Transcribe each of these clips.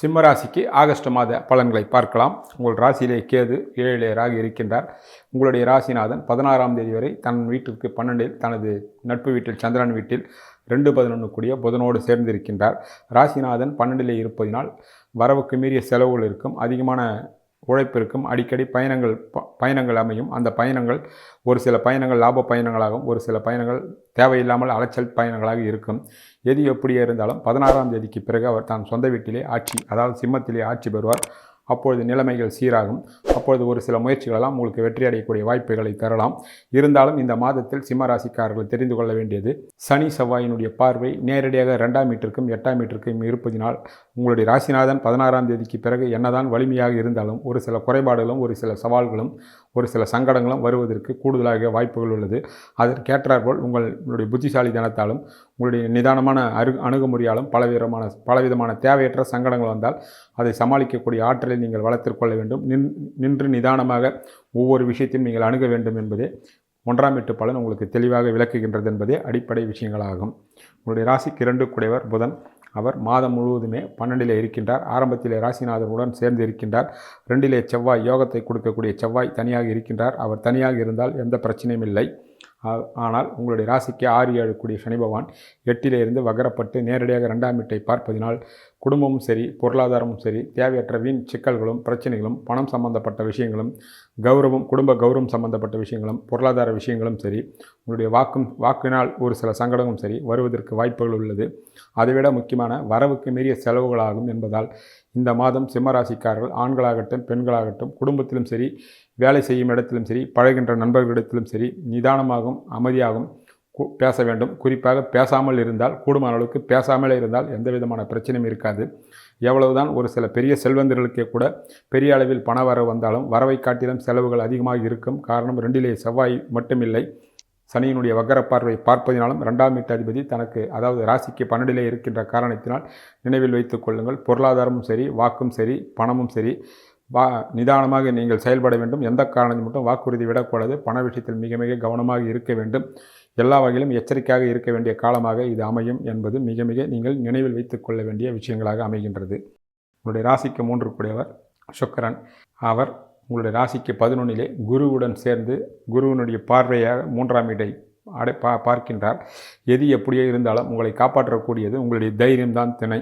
சிம்மராசிக்கு ஆகஸ்ட் மாத பலன்களை பார்க்கலாம். உங்கள் ராசியிலே கேது ஏழிலே இருக்கின்றார். உங்களுடைய ராசிநாதன் பதினாறாம் தேதி வரை தன் வீட்டிற்கு பன்னெண்டில் தனது நட்பு வீட்டில் சந்திரன் வீட்டில் ரெண்டு பதினொன்று கூடிய புதனோடு சேர்ந்திருக்கின்றார். ராசிநாதன் பன்னெண்டிலே இருப்பதினால் வரவுக்கு மீறிய செலவுகள் இருக்கும். அதிகமான உழைப்பிற்கும் அடிக்கடி பயணங்கள் ப- பயணங்கள் அமையும். அந்த பயணங்கள் ஒரு சில பயணங்கள் லாப பயணங்களாகவும் ஒரு சில பயணங்கள் தேவையில்லாமல் அலைச்சல் பயணங்களாக இருக்கும். எது எப்படியே இருந்தாலும் பதினாறாம் தேதிக்கு பிறகு அவர் தான் சொந்த வீட்டிலே ஆட்சி அதாவது சிம்மத்திலே ஆட்சி பெறுவார். அப்பொழுது நிலைமைகள் சீராகும். அப்பொழுது ஒரு சில முயற்சிகளெல்லாம் உங்களுக்கு வெற்றி அடையக்கூடிய வாய்ப்புகளை தரலாம். இருந்தாலும் இந்த மாதத்தில் சிம்ம ராசிக்காரர்கள் தெரிந்து கொள்ள வேண்டியது சனி செவ்வாயினுடைய பார்வை நேரடியாக ரெண்டாம் மீட்டருக்கும் எட்டாம் மீட்டருக்கும் இருப்பதினால் உங்களுடைய ராசிநாதன் பதினாறாம் தேதிக்கு பிறகு என்னதான் வலிமையாக இருந்தாலும் ஒரு சில குறைபாடுகளும் ஒரு சில சவால்களும் ஒரு சில சங்கடங்களும் வருவதற்கு கூடுதலாக வாய்ப்புகள் உள்ளது. அதற்கேற்றாற்போல் உங்களுடைய புத்திசாலித்தனத்தாலும் உங்களுடைய நிதானமான அரு அணுகுமுறையாலும் பலவிதமான பலவிதமான தேவையற்ற சங்கடங்கள் வந்தால் அதை சமாளிக்கக்கூடிய ஆற்றலை நீங்கள் வளர்த்துக்கொள்ள வேண்டும். நின் நின்று நிதானமாக ஒவ்வொரு விஷயத்தையும் நீங்கள் அணுக வேண்டும் என்பதே ஒன்றாம் எட்டு பலன் உங்களுக்கு தெளிவாக விளக்குகின்றது என்பதே அடிப்படை விஷயங்களாகும். உங்களுடைய ராசிக்கு இரண்டு குடைவர் புதன். அவர் மாதம் முழுவதுமே பன்னெண்டிலே இருக்கின்றார். ஆரம்பத்திலே ராசிநாதனுடன் சேர்ந்து இருக்கின்றார். ரெண்டிலே செவ்வாய் யோகத்தை கொடுக்கக்கூடிய செவ்வாய் தனியாக இருக்கின்றார். அவர் தனியாக இருந்தால் எந்த பிரச்சனையும் இல்லை. ஆனால் உங்களுடைய ராசிக்கு ஆறு ஏழு கூடிய சனி பகவான் எட்டிலிருந்து வகரப்பட்டு நேரடியாக ரெண்டாம் வீட்டை பார்ப்பதினால் குடும்பமும் சரி பொருளாதாரமும் சரி தேவையற்ற வீண் சிக்கல்களும் பிரச்சனைகளும் பணம் சம்பந்தப்பட்ட விஷயங்களும் கௌரவம் குடும்ப கௌரவம் சம்பந்தப்பட்ட விஷயங்களும் பொருளாதார விஷயங்களும் சரி உங்களுடைய வாக்கும் வாக்கினால் ஒரு சில சங்கடமும் சரி வருவதற்கு வாய்ப்புகள் உள்ளது. அதைவிட முக்கியமான வரவுக்கு மீறிய செலவுகளாகும் என்பதால் இந்த மாதம் சிம்மராசிக்காரர்கள் ஆண்களாகட்டும் பெண்களாகட்டும் குடும்பத்திலும் சரி வேலை செய்யும் இடத்திலும் சரி பழகின்ற நண்பர்களிடத்திலும் சரி நிதானமாகவும் அமைதியாகவும் கு- பேச வேண்டும். குறிப்பாக பேசாமல் இருந்தால் கூடுமான அளவுக்கு பேசாமலே இருந்தால் எந்த விதமான பிரச்சனையும் இருக்காது. எவ்வளவுதான் ஒரு சில பெரிய செல்வந்தர்களுக்கே கூட பெரிய அளவில் பண வரவு வந்தாலும் வரவை காட்டிலும் செலவுகள் அதிகமாக இருக்கும். காரணம் ரெண்டிலே செவ்வாய் மட்டுமில்லை. சனியினுடைய வக்கர பார்வை பார்ப்பதினாலும் ரெண்டாம் வீட்டாதிபதி தனக்கு அதாவது ராசிக்கு பன்னெண்டிலே இருக்கின்ற காரணத்தினால் நினைவில் வைத்துக் கொள்ளுங்கள். பொருளாதாரமும் சரி வாக்கும் சரி பணமும் சரி. வா நிதானமாக நீங்கள் செயல்பட வேண்டும். எந்த காரணத்தை மட்டும் வாக்குறுதி விடக்கூடாது. பண விஷயத்தில் மிக மிக கவனமாக இருக்க வேண்டும். எல்லா வகையிலும் எச்சரிக்கையாக இருக்க வேண்டிய காலமாக இது அமையும் என்பது மிக மிக நீங்கள் நினைவில் வைத்துக் கொள்ள வேண்டிய விஷயங்களாக அமைகின்றது. உங்களுடைய ராசிக்கு மூன்று கூடியவர். சுக்கரன் அவர் உங்களுடைய ராசிக்கு பதினொன்னிலே குருவுடன் சேர்ந்து குருவினுடைய பார்வையாக மூன்றாம் இடை அடை பா பார்க்கின்றார். எது எப்படியோ இருந்தாலும் உங்களை காப்பாற்றக்கூடியது உங்களுடைய தைரியம்தான் திணை.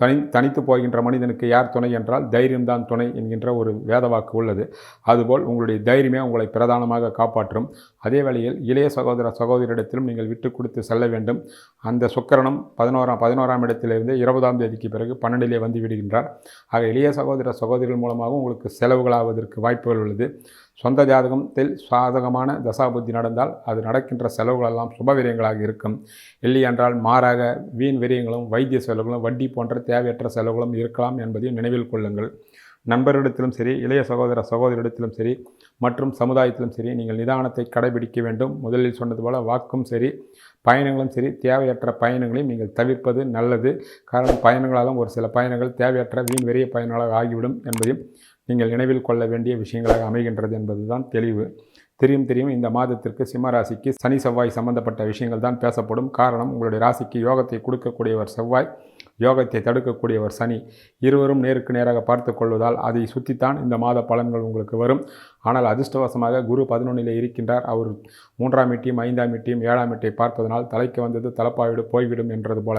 தனி தனித்து போகின்ற மனிதனுக்கு யார் துணை என்றால் தைரியம்தான் துணை என்கின்ற ஒரு வேதவாக்கு உள்ளது. அதுபோல் உங்களுடைய தைரியமே உங்களை பிரதானமாக காப்பாற்றும். அதே வேளையில் இளைய சகோதர சகோதரிடத்திலும் நீங்கள் விட்டு கொடுத்து செல்ல வேண்டும். அந்த சுக்கரனும் பதினோராம் பதினோராம் இடத்திலிருந்து இருபதாம் தேதிக்கு பிறகு பன்னெண்டிலே வந்து விடுகின்றார். ஆக இளைய சகோதர சகோதரிகள் மூலமாக உங்களுக்கு செலவுகளாவதற்கு வாய்ப்புகள் உள்ளது. சொந்த ஜாதகத்தில் சாதகமான தசாபுத்தி நடந்தால் அது நடக்கின்ற செலவுகளெல்லாம் சுபவிரயங்களாக இருக்கும். இல்லை என்றால் மாறாக வீண் விரயங்களும் வைத்திய செலவுகளும் வட்டி போன்ற தேவையற்ற செலவுகளும் இருக்கலாம் என்பதையும் நினைவில் கொள்ளுங்கள். நண்பரிடத்திலும் சரி இளைய சகோதர சகோதரிடத்திலும் சரி மற்றும் சமுதாயத்திலும் சரி நீங்கள் நிதானத்தை கடைபிடிக்க வேண்டும். முதலில் சொன்னது போல வாக்கும் சரி பயணங்களும் சரி தேவையற்ற பயணங்களையும் நீங்கள் தவிர்ப்பது நல்லது. காரணம் பயணங்களாலும் ஒரு சில பயணங்கள் தேவையற்ற வீண் வெறிய பயணங்களாக ஆகிவிடும் என்பதையும் நீங்கள் நினைவில் கொள்ள வேண்டிய விஷயங்களாக அமைகின்றது என்பதுதான் தெளிவு. தெரியும் தெரியும். இந்த மாதத்திற்கு சிம்ம ராசிக்கு சனி செவ்வாய் சம்பந்தப்பட்ட விஷயங்கள் தான் பேசப்படும். காரணம் உங்களுடைய ராசிக்கு யோகத்தை கொடுக்கக்கூடியவர் செவ்வாய். யோகத்தை தடுக்கக்கூடியவர் சனி இருவரும் நேருக்கு நேராக பார்த்து கொள்வதால் அதை சுற்றித்தான் இந்த மாத பலன்கள் உங்களுக்கு வரும். ஆனால் அதிர்ஷ்டவசமாக குரு பதினொன்றிலே இருக்கின்றார். அவர் மூன்றாம் எட்டியும் ஐந்தாம் எட்டியும் ஏழாம் எட்டை பார்ப்பதனால் தலைக்கு வந்தது தலப்பாவிடு போய்விடும் என்றது போல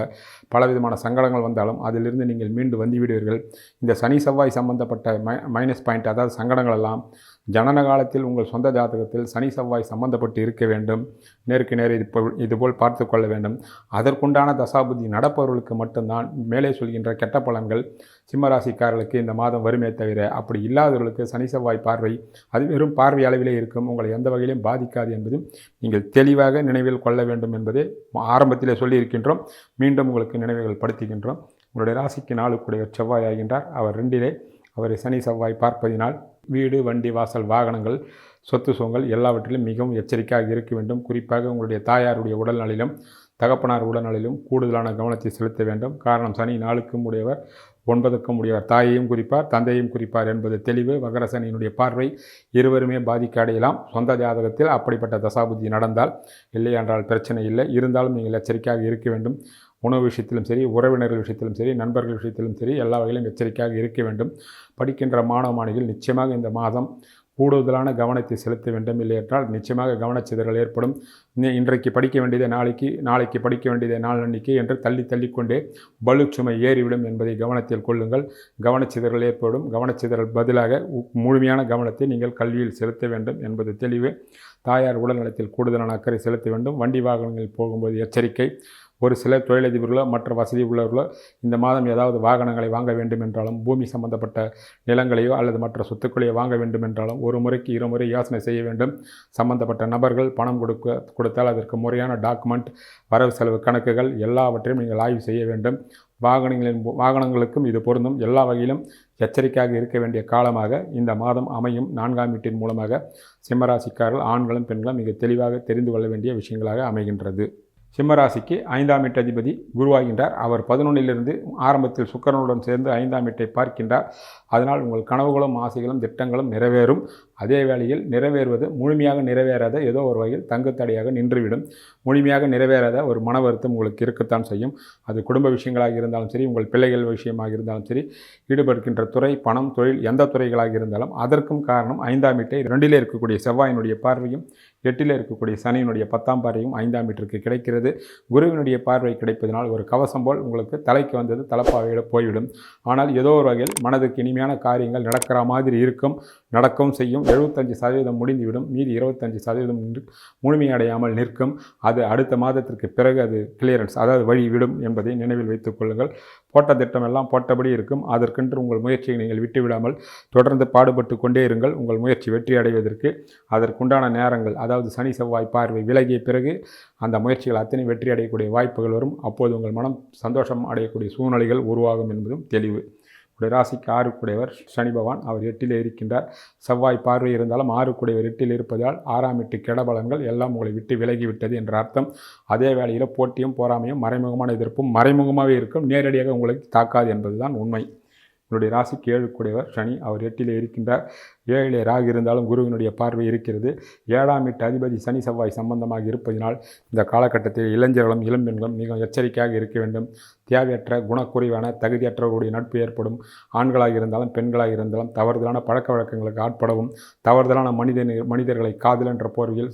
பலவிதமான சங்கடங்கள் வந்தாலும் அதிலிருந்து நீங்கள் மீண்டு வந்துவிடுவீர்கள். இந்த சனி செவ்வாய் சம்பந்தப்பட்ட மை மைனஸ் பாயிண்ட் அதாவது சங்கடங்கள் எல்லாம் ஜனன காலத்தில் உங்கள் சொந்த ஜாதகத்தில் சனி செவ்வாய் சம்பந்தப்பட்டு இருக்க வேண்டும். நேருக்கு நேர் இது போல் இதுபோல் பார்த்து கொள்ள வேண்டும். அதற்குண்டான தசாபுத்தி நடப்பவர்களுக்கு மட்டும்தான் மேலே சொல்கின்ற கெட்ட பலன்கள் சிம்மராசிக்காரர்களுக்கு இந்த மாதம் வருமே தவிர அப்படி இல்லாதவர்களுக்கு சனி செவ்வாய் பார்வை அது வெறும் பார்வை அளவிலே இருக்கும். உங்களை எந்த வகையிலும் பாதிக்காது என்பதும் நீங்கள் தெளிவாக நினைவில் கொள்ள வேண்டும் என்பதை ஆரம்பத்திலே சொல்லியிருக்கின்றோம். மீண்டும் உங்களுக்கு நினைவுகள் படுத்துகின்றோம். உங்களுடைய ராசிக்கு நாளுக்குடைய செவ்வாய் ஆகின்றார். அவர் ரெண்டிலே அவரை சனி செவ்வாய் பார்ப்பதினால் வீடு வண்டி வாசல் வாகனங்கள் சொத்து சுகங்கள் எல்லாவற்றிலும் மிகவும் எச்சரிக்கையாக இருக்க வேண்டும். குறிப்பாக உங்களுடைய தாயாருடைய உடல்நலிலும் தகப்பனார் உடல்நலிலும் கூடுதலான கவனத்தை செலுத்த வேண்டும். காரணம் சனி நாளுக்கும் உடையவர் ஒன்பதுக்கும் உடையவர். தாயையும் குறிப்பார் தந்தையும் குறிப்பார் என்பது தெளிவு. வகரசனியினுடைய பார்வை இருவருமே பாதிக்க அடையலாம். சொந்த ஜாதகத்தில் அப்படிப்பட்ட தசாபுத்தி நடந்தால் இல்லை என்றால் பிரச்சனை இல்லை. இருந்தாலும் நீங்கள் எச்சரிக்கையாக இருக்க வேண்டும். உணவு விஷயத்திலும் சரி உறவினர்கள் விஷயத்திலும் சரி நண்பர்கள் விஷயத்திலும் சரி எல்லா வகையிலும் எச்சரிக்கையாக இருக்க வேண்டும். படிக்கின்ற மாணவ மாணவிகள் நிச்சயமாக இந்த மாதம் கூடுதலான கவனத்தை செலுத்த வேண்டும். இல்லை என்றால் நிச்சயமாக கவனச்சிதறல் ஏற்படும். இன்றைக்கு படிக்க வேண்டியதை நாளைக்கு நாளைக்கு படிக்க வேண்டியதை நாளன்னைக்கு என்று தள்ளி தள்ளிக்கொண்டே பலு சுமை ஏறிவிடும் என்பதை கவனத்தில் கொள்ளுங்கள். கவனச்சிதறல் ஏற்படும். கவனச்சிதறல் பதிலாக முழுமையான கவனத்தை நீங்கள் கல்வியில் செலுத்த வேண்டும் என்பது தெளிவு. தாயார் உடல்நலத்தில் கூடுதலான அக்கறை செலுத்த வேண்டும். வண்டி வாகனங்களில் போகும்போது எச்சரிக்கை. ஒரு சில தொழிலதிபர்களோ மற்ற வசதி உள்ளவர்களோ இந்த மாதம் ஏதாவது வாகனங்களை வாங்க வேண்டும் என்றாலும் பூமி சம்பந்தப்பட்ட நிலங்களையோ அல்லது மற்ற சொத்துக்களையோ வாங்க வேண்டும் என்றாலும் ஒரு முறைக்கு இருமுறை யோசனை செய்ய வேண்டும். சம்பந்தப்பட்ட நபர்கள் பணம் கொடுக்க கொடுத்தால் அதற்கு முறையான டாக்குமெண்ட் வரவு செலவு கணக்குகள் எல்லாவற்றையும் நீங்கள் ஆய்வு செய்ய வேண்டும். வாகனங்களின் வாகனங்களுக்கும் இது பொருந்தும். எல்லா வகையிலும் எச்சரிக்கையாக இருக்க வேண்டிய காலமாக இந்த மாதம் அமையும். நான்காம் வீட்டின் மூலமாக சிம்மராசிக்காரர்கள் ஆண்களும் பெண்களும் மிக தெளிவாக தெரிந்து கொள்ள வேண்டிய விஷயங்களாக அமைகின்றது. சிம்மராசிக்கு ஐந்தாம் எட்டு அதிபதி குருவாகின்றார். அவர் பதினொன்னிலிருந்து ஆரம்பத்தில் சுக்கரனுடன் சேர்ந்து ஐந்தாம் வீட்டை பார்க்கின்றார். அதனால் உங்கள் கனவுகளும் ஆசைகளும் திட்டங்களும் நிறைவேறும். அதே வேளையில் நிறைவேறுவது முழுமையாக நிறைவேறாத ஏதோ ஒரு வகையில் தங்குத்தடையாக நின்றுவிடும். முழுமையாக நிறைவேறாத ஒரு மன வருத்தம் உங்களுக்கு இருக்கத்தான் செய்யும். அது குடும்ப விஷயங்களாக இருந்தாலும் சரி உங்கள் பிள்ளைகள் விஷயமாக இருந்தாலும் சரி ஈடுபடுகின்ற துறை பணம் தொழில் எந்த துறைகளாக இருந்தாலும் அதற்கும் காரணம் ஐந்தாம் வீட்டை ரெண்டிலே இருக்கக்கூடிய செவ்வாயினுடைய பார்வையும் எட்டில் இருக்கக்கூடிய சனியினுடைய பத்தாம் பார்வையும் ஐந்தாம் வீட்டிற்கு கிடைக்கிறது. குருவினுடைய பார்வை கிடைப்பதனால் ஒரு கவசம் போல் உங்களுக்கு தலைக்கு வந்தது தலைப்பாவையோட போய்விடும். ஆனால் ஏதோ ஒரு வகையில் மனதுக்கு இனிமையான காரியங்கள் நடக்கிற மாதிரி இருக்கும் நடக்கவும் செய்யும். எழுபத்தஞ்சு சதவீதம் முடிந்துவிடும். மீதி இருபத்தஞ்சு சதவீதம் முழுமையடையாமல் நிற்கும். அது அடுத்த மாதத்திற்கு பிறகு அது கிளியரன்ஸ் அதாவது வழி விடும் என்பதை நினைவில் வைத்துக் கொள்ளுங்கள். போட்ட திட்டமெல்லாம் போட்டபடி இருக்கும். அதற்கென்று உங்கள் முயற்சியை நீங்கள் விட்டுவிடாமல் தொடர்ந்து பாடுபட்டு கொண்டே இருங்கள். உங்கள் முயற்சி வெற்றி அடைவதற்கு அதற்குண்டான நேரங்கள் அதாவது சனி செவ்வாய் பார்வை விலகிய பிறகு அந்த முயற்சிகள் அத்தனை வெற்றி அடையக்கூடிய வாய்ப்புகள் வரும். அப்போது உங்கள் மனம் சந்தோஷம் அடையக்கூடிய சூழ்நிலைகள் உருவாகும் என்பதும் தெளிவு. உடைய ராசிக்கு ஆறுக்குடையவர் சனி பகவான். அவர் எட்டில் இருக்கின்றார். செவ்வாய் பார்வை இருந்தாலும் ஆறுக்குடையவர் எட்டில் இருப்பதால் ஆறாம் எட்டு கெடபலன்கள் எல்லாம் உங்களை விட்டு விலகிவிட்டது என்ற அர்த்தம். அதே வேளையில் போட்டியும் போராமையும் மறைமுகமான எதிர்ப்பும் மறைமுகமாகவே இருக்கும். நேரடியாக உங்களுக்கு தாக்காது என்பதுதான் உண்மை. உங்களுடைய ராசிக்கு ஏழு கூடியவர் சனி. அவர் எட்டிலே இருக்கின்றார். ஏழிலே ராகு இருந்தாலும் குருவினுடைய பார்வை இருக்கிறது. ஏழாம் எட்டு அதிபதி சனி செவ்வாய் சம்பந்தமாக இருப்பதினால் இந்த காலகட்டத்தில் இளைஞர்களும் இளம்பெண்களும் மிக எச்சரிக்கையாக இருக்க வேண்டும். தேவையற்ற குணக்குறைவான தகுதியற்றவர்களுடைய நட்பு ஏற்படும். ஆண்களாக இருந்தாலும் பெண்களாக இருந்தாலும் தவறுதலான பழக்க வழக்கங்களுக்கு ஆட்படவும் தவறுதலான மனித மனிதர்களை காதல் என்ற போர்வையில்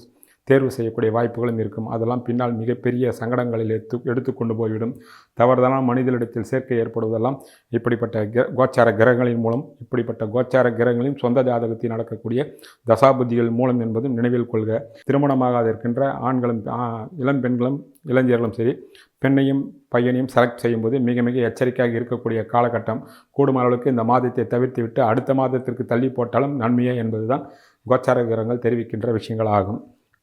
தேர்வு செய்யக்கூடிய வாய்ப்புகளும் இருக்கும். அதெல்லாம் பின்னால் மிகப்பெரிய சங்கடங்களில் எடுத்து எடுத்து கொண்டு போய்விடும். தவறுதலான மனிதனிடத்தில் சேர்க்கை ஏற்படுவதெல்லாம் இப்படிப்பட்ட கோச்சார கிரகங்களின் மூலம் இப்படிப்பட்ட கோச்சார கிரகங்களின் சொந்த ஜாதகத்தில் நடக்கக்கூடிய தசாபுத்திகள் மூலம் என்பதும் நினைவில் கொள்க. திருமணமாகாத இருக்கின்ற ஆண்களும் இளம் பெண்களும் இளைஞர்களும் சரி பெண்ணையும் பையனையும் செலக்ட் செய்யும்போது மிக மிக எச்சரிக்கையாக இருக்கக்கூடிய காலகட்டம். கூடும் அளவுக்கு இந்த மாதத்தை தவிர்த்து விட்டு அடுத்த மாதத்திற்கு தள்ளி போட்டாலும் நன்மையே என்பதுதான் கோச்சார கிரகங்கள் தெரிவிக்கின்ற விஷயங்கள் ஆகும்.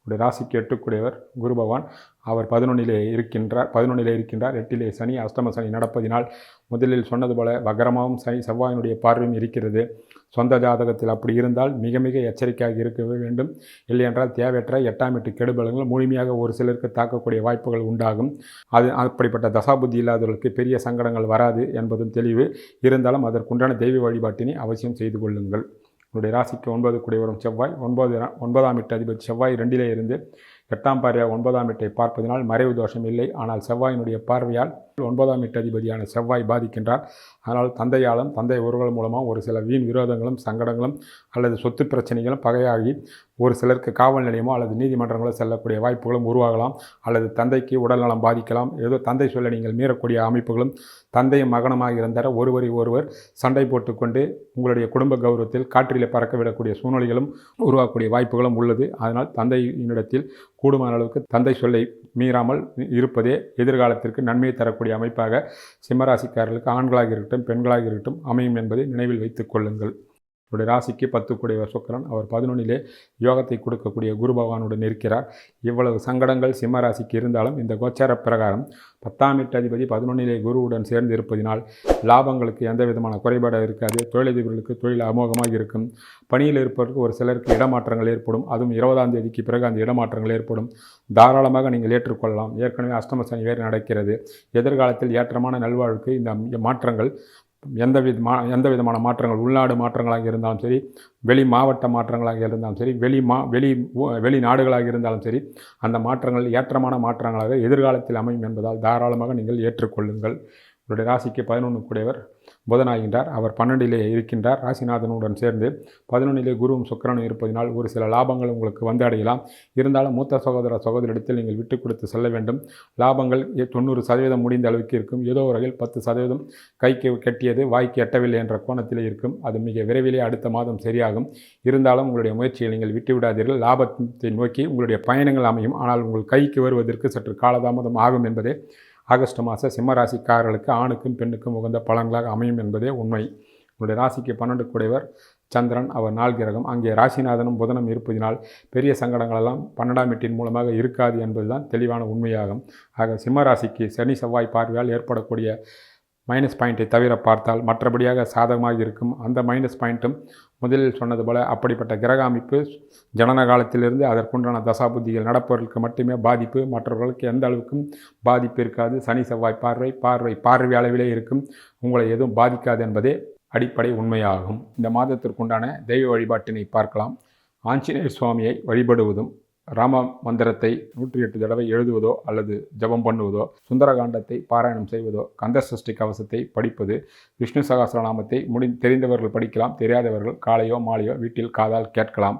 உடைய ராசிக்கு எட்டுக்குடையவர் குரு பகவான் அவர் பதினொன்னிலே இருக்கின்றார் பதினொன்னிலே இருக்கின்றார். எட்டிலே சனி அஷ்டம சனி நடப்பதினால் முதலில் சொன்னது போல வகரமாகவும் சனி செவ்வாயினுடைய பார்வையும் இருக்கிறது. சொந்த ஜாதகத்தில் அப்படி இருந்தால் மிக மிக எச்சரிக்கையாக இருக்க வேண்டும். இல்லையென்றால் தேவையற்ற எட்டாம் எட்டு கெடுபலங்கள் முழுமையாக ஒரு சிலருக்கு தாக்கக்கூடிய வாய்ப்புகள் உண்டாகும். அது அப்படிப்பட்ட தசாபுத்தி இல்லாதவர்களுக்கு பெரிய சங்கடங்கள் வராது என்பதும் தெளிவு. இருந்தாலும் அதற்குண்டான தெய்வ வழிபாட்டினை அவசியம் செய்து கொள்ளுங்கள். உங்களுடைய ராசிக்கு ஒன்பது கூடிய வரும் செவ்வாய் ஒன்பது ஒன்பதாம் எட்டு அதிபதி செவ்வாய் ரெண்டிலே இருந்து எட்டாம் பார்வையாக ஒன்பதாம் எட்டை பார்ப்பதனால் மறைவு தோஷம் இல்லை. ஆனால் செவ்வாயினுடைய பார்வையால் ஒன்பதாம் எட்டு அதிபதியான செவ்வாய் பாதிக்கின்றார். அதனால் தந்தையாலும் தந்தை உறவுகள் மூலமாக ஒரு சில வீண் விரோதங்களும் சங்கடங்களும் அல்லது சொத்து பிரச்சனைகளும் பகையாகி ஒரு சிலருக்கு காவல் நிலையமோ அல்லது நீதிமன்றங்களோ செல்லக்கூடிய வாய்ப்புகளும் உருவாகலாம். அல்லது தந்தைக்கு உடல்நலம் பாதிக்கலாம். ஏதோ தந்தை சொல்ல நீங்கள் மீறக்கூடிய அமைப்புகளும் தந்தையும் மகனமாக இருந்தால் ஒருவரை ஒருவர் சண்டை போட்டுக்கொண்டு உங்களுடைய குடும்ப கௌரவத்தில் காற்றிலே பறக்க விடக்கூடிய சூழ்நிலைகளும் உருவாக்கக்கூடிய வாய்ப்புகளும் உள்ளது. அதனால் தந்தையினிடத்தில் கூடுமான அளவுக்கு தந்தை சொல்லை மீறாமல் இருப்பதே எதிர்காலத்திற்கு நன்மையை தரக்கூடிய அமைப்பாக சிம்மராசிக்காரர்களுக்கு ஆண்களாக இருக்கட்டும் பெண்களாக இருக்கட்டும் அமையும் என்பதை நினைவில் வைத்துக் கொள்ளுங்கள். உங்களுடைய ராசிக்கு பத்து கூடியவர் சுக்கரன். அவர் பதினொன்னிலே யோகத்தை கொடுக்கக்கூடிய குரு பகவானுடன் இருக்கிறார் இவ்வளவு சங்கடங்கள் சிம்ம ராசிக்கு இருந்தாலும் இந்த கோச்சார பிரகாரம் பத்தாம் எட்டு அதிபதி பதினொன்னிலே குருவுடன் சேர்ந்து இருப்பதினால் லாபங்களுக்கு எந்த விதமான குறைபாடு இருக்காது. தொழிலதிபர்களுக்கு தொழில் அமோகமாக இருக்கும். பணியில் இருப்பவருக்கு ஒரு சிலருக்கு இடமாற்றங்கள் ஏற்படும். அதுவும் இருபதாம் தேதிக்கு பிறகு அந்த இடமாற்றங்கள் ஏற்படும். தாராளமாக நீங்கள் ஏற்றுக்கொள்ளலாம். ஏற்கனவே அஷ்டம சனி வேறு நடக்கிறது. எதிர்காலத்தில் ஏற்றமான நல்வாழ்வுக்கு இந்த மாற்றங்கள் எந்த விதமா எந்த விதமான மாற்றங்கள் உள்நாடு மாற்றங்களாக இருந்தாலும் சரி வெளி மாவட்ட மாற்றங்களாக இருந்தாலும் சரி வெளி மா வெளி வெளி நாடுகளாக இருந்தாலும் சரி அந்த மாற்றங்கள் ஏற்றமான மாற்றங்களாக எதிர்காலத்தில் அமையும் என்பதால் தாராளமாக நீங்கள் ஏற்றுக்கொள்ளுங்கள். உங்களுடைய ராசிக்கு பதினொன்று கூடியவர் புதனாகின்றார். அவர் பன்னெண்டிலே இருக்கின்றார். ராசிநாதனுடன் சேர்ந்து பதினொன்றிலே குருவும் சுக்கரனும் இருப்பதினால் ஒரு சில லாபங்கள் உங்களுக்கு வந்து அடையலாம். இருந்தாலும் மூத்த சகோதர சகோதரிடத்தில் நீங்கள் விட்டு கொடுத்து செல்ல வேண்டும். லாபங்கள் தொண்ணூறு சதவீதம் முடிந்த அளவுக்கு இருக்கும். ஏதோ வகையில் பத்து சதவீதம் கைக்கு கட்டியது வாய்க்கு எட்டவில்லை என்ற கோணத்தில் இருக்கும். அது மிக விரைவிலே அடுத்த மாதம் சரியாகும். இருந்தாலும் உங்களுடைய முயற்சியை நீங்கள் விட்டு விடாதீர்கள். லாபத்தை நோக்கி உங்களுடைய பயணங்கள் அமையும். ஆனால் உங்கள் கைக்கு வருவதற்கு சற்று காலதாமதம் ஆகும் என்பதே ஆகஸ்ட் மாத சிம்மராசிக்காரர்களுக்கு ஆணுக்கும் பெண்ணுக்கும் உகந்த பலன்களாக அமையும் என்பதே உண்மை. உங்களுடைய ராசிக்கு பன்னெண்டு குடைவர் சந்திரன் அவர் நாள் கிரகம். அங்கே ராசிநாதனும் புதனும் இருப்பதினால் பெரிய சங்கடங்களெல்லாம் பன்னெண்டாம் வீட்டின் மூலமாக இருக்காது என்பதுதான் தெளிவான உண்மையாகும். ஆக சிம்மராசிக்கு சனி செவ்வாய் பார்வையால் ஏற்படக்கூடிய மைனஸ் பாயிண்ட்டை தவிர பார்த்தால் மற்றபடியாக சாதகமாக இருக்கும். அந்த மைனஸ் பாயிண்ட்டும் முதலில் சொன்னது போல் அப்படிப்பட்ட கிரக அமைப்பு ஜனன காலத்திலிருந்து அதற்குண்டான தசாபுத்திகள் நடப்பவர்களுக்கு மட்டுமே பாதிப்பு. மற்றவர்களுக்கு எந்த அளவுக்கும் பாதிப்பு இருக்காது. சனி செவ்வாய் பார்வை பார்வை பார்வை அளவிலே இருக்கும். உங்களை எதுவும் பாதிக்காது என்பதே அடிப்படை உண்மையாகும். இந்த மாதத்திற்குண்டான தெய்வ வழிபாட்டினை பார்க்கலாம். ஆஞ்சநேயர் சுவாமியை வழிபடுவதும் ராம மந்திரத்தை நூற்றி எட்டு தடவை எழுதுவதோ அல்லது ஜபம் பண்ணுவதோ சுந்தரகாண்டத்தை பாராயணம் செய்வதோ கந்த சஷ்டி கவசத்தை படிப்பது விஷ்ணு சகாசிரநாமத்தை முடி தெரிந்தவர்கள் படிக்கலாம் தெரியாதவர்கள் காலையோ மாலையோ வீட்டில் காதால் கேட்கலாம்.